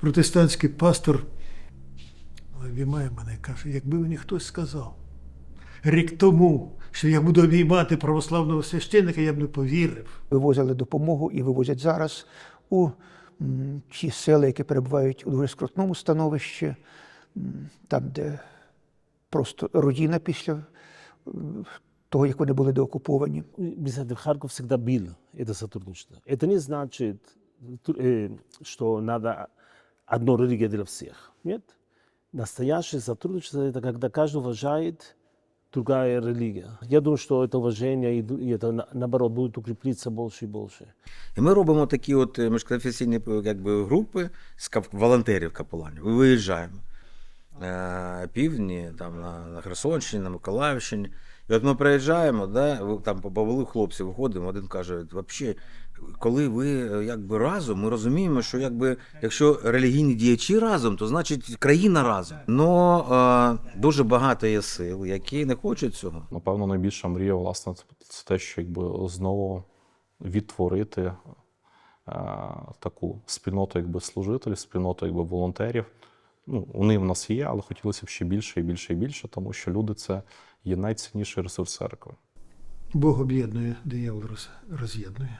протестантський пастор обіймає мене і каже, якби мені хтось сказав рік тому, що я буду обіймати православного священника, я б не повірив. Вивозили допомогу і вивозять зараз у м, ті сели, які перебувають у дуже скрутному становищі, м, там, де просто руїна після е, того, як вони були деокуповані. Мы знаете, Харьков всегда был это сотрудничество. Это не значит, ту- э, что надо одно религия для всех. Нет. Настоящее сотрудничество – это когда каждый уважает другая религия. Я думаю, что это уважение и ду- и это на- наоборот будет укреплиться больше и больше. І ми робимо такі от е, міжконфесійні якби, групи з кап- волонтерів капеланів. І виїжджаємо. Е, Півдні, там, на, на Херсонщині, на Миколаївщині. І от ми приїжджаємо, да, там повели хлопці, виходимо, один каже, взагалі, коли ви е, якби разом, ми розуміємо, що якби, якщо релігійні діячі разом, то значить країна разом. Но е, дуже багато є сил, які не хочуть цього. Напевно, найбільша мрія, власне, це те, що якби знову відтворити е, таку спільноту якби служителів, спільноту якби волонтерів. Ну, вони в нас є, але хотілося б ще більше і більше і більше, тому що люди це є найцінніший ресурс церкви. Бог об'єднує, диявол роз'єднує.